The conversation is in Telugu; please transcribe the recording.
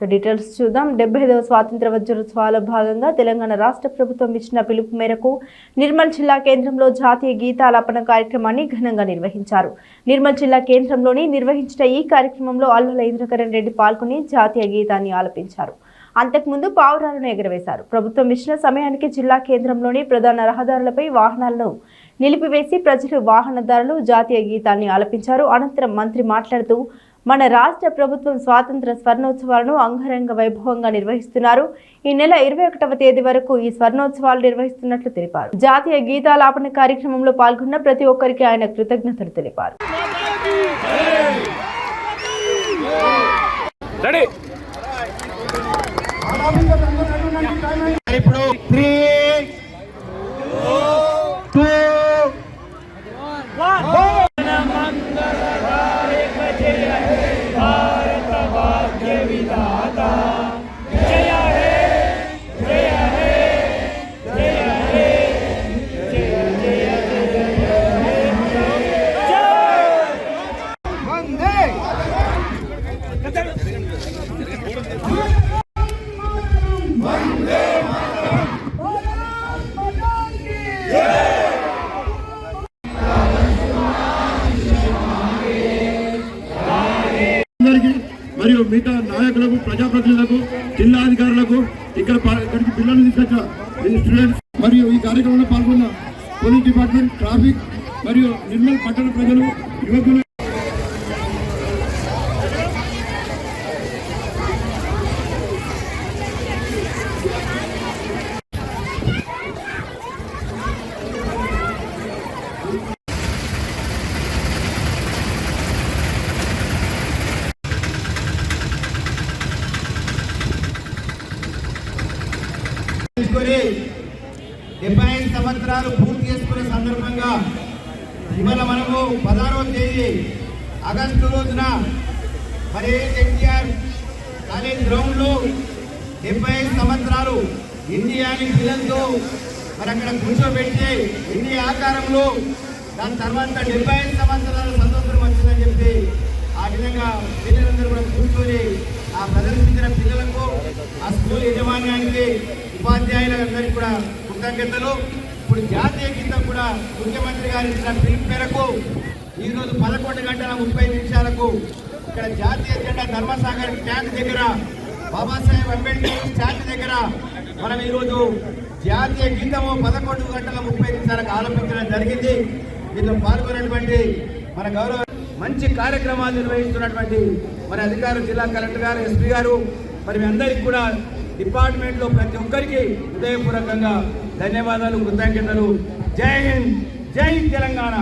డీటెయిల్స్ చూద్దాం. డెబ్బై ఐదవ స్వాతంత్ర వజ్రోత్సవాల భాగంగా తెలంగాణ రాష్ట్ర ప్రభుత్వం ఇచ్చిన పిలుపు మేరకు నిర్మల్ జిల్లా కేంద్రంలో జాతీయ గీతాలాపన కార్యక్రమాన్ని ఘనంగా నిర్వహించారు. నిర్మల్ జిల్లా కేంద్రంలోని నిర్వహించిన ఈ కార్యక్రమంలో అల్లుల ఇంద్రకరణ్ రెడ్డి పాల్గొని జాతీయ గీతాన్ని ఆలపించారు. అంతకుముందు పావురాలను ఎగరవేశారు. ప్రభుత్వం ఇచ్చిన సమయానికి జిల్లా కేంద్రంలోని ప్రధాన రహదారులపై వాహనాలను నిలిపివేసి ప్రజలు వాహనదారులు జాతీయ గీతాన్ని ఆలపించారు. అనంతరం మంత్రి మాట్లాడుతూ మన రాష్ట్ర ప్రభుత్వం స్వాతంత్ర స్వర్ణోత్సవాలను అంగరంగ వైభవంగా నిర్వహిస్తున్నారు. ఈ నెల ఇరవై ఒకటవ తేదీ వరకు ఈ స్వర్ణోత్సవాలు నిర్వహిస్తున్నట్లు తెలిపారు. జాతీయ గీతాలాపన కార్యక్రమంలో పాల్గొన్న ప్రతి ఒక్కరికి ఆయన కృతజ్ఞతలు తెలిపారు. రెడీ ఇప్పుడు త్రీ టూ అందరికీ మరియు మిగతా నాయకులకు ప్రజాప్రతినిధులకు జిల్లా అధికారులకు ఇక్కడ ఇక్కడికి పిల్లలు తీసుకొచ్చిన స్టూడెంట్స్ మరియు ఈ కార్యక్రమంలో పాల్గొన్న పోలీస్ డిపార్ట్మెంట్ ట్రాఫిక్ మరియు నిర్మల్ పట్టణ ప్రజలు యువకులు డెబ్బై ఐదు సంవత్సరాలు పూర్తి చేసుకునే సందర్భంగా ఇవాళ మనము పదహారవ తేదీ ఆగస్టు రోజున మరి ఎన్టీఆర్ కాలేజ్ గ్రౌండ్లో డెబ్బై ఐదు సంవత్సరాలు ఇండియాని పిల్లలతో మరి అక్కడ కూర్చోబెట్టి ఇన్ని ఆకారంలో దాని తర్వాత డెబ్బై ఐదు సంవత్సరాల స్వతంత్రం వచ్చిందని చెప్పి ఆ విధంగా పిల్లలందరూ కూడా కూర్చొని ఆ ప్రదర్శించిన పిల్లలకు ఆ స్కూల్ యజమాన్యానికి ఉపాధ్యాయులందరికీ కూడా కృతజ్ఞతలు. ఇప్పుడు జాతీయ గీతం కూడా ముఖ్యమంత్రి గారు ఇచ్చిన పిలుపు మేరకు ఈరోజు పదకొండు గంటల ముప్పై నిమిషాలకు ఇక్కడ జాతీయ జెండా ధర్మసాగర్ ట్యాంక్ దగ్గర బాబాసాహెబ్ అంబేద్కర్ స్టాచ్యూ దగ్గర మనం ఈరోజు జాతీయ గీతము పదకొండు గంటల ముప్పై నిమిషాలకు ఆలోపించడం జరిగింది. దీంట్లో పాల్గొన్నటువంటి మన గౌరవ మంచి కార్యక్రమాలు నిర్వహిస్తున్నటువంటి మన అధికారులు జిల్లా కలెక్టర్ గారు ఎస్పీ గారు మరి మీ అందరికీ కూడా డిపార్ట్మెంట్లో ప్రతి ఒక్కరికి హృదయపూర్వకంగా ధన్యవాదాలు కృతజ్ఞతలు. జై హింద్ జై తెలంగాణ.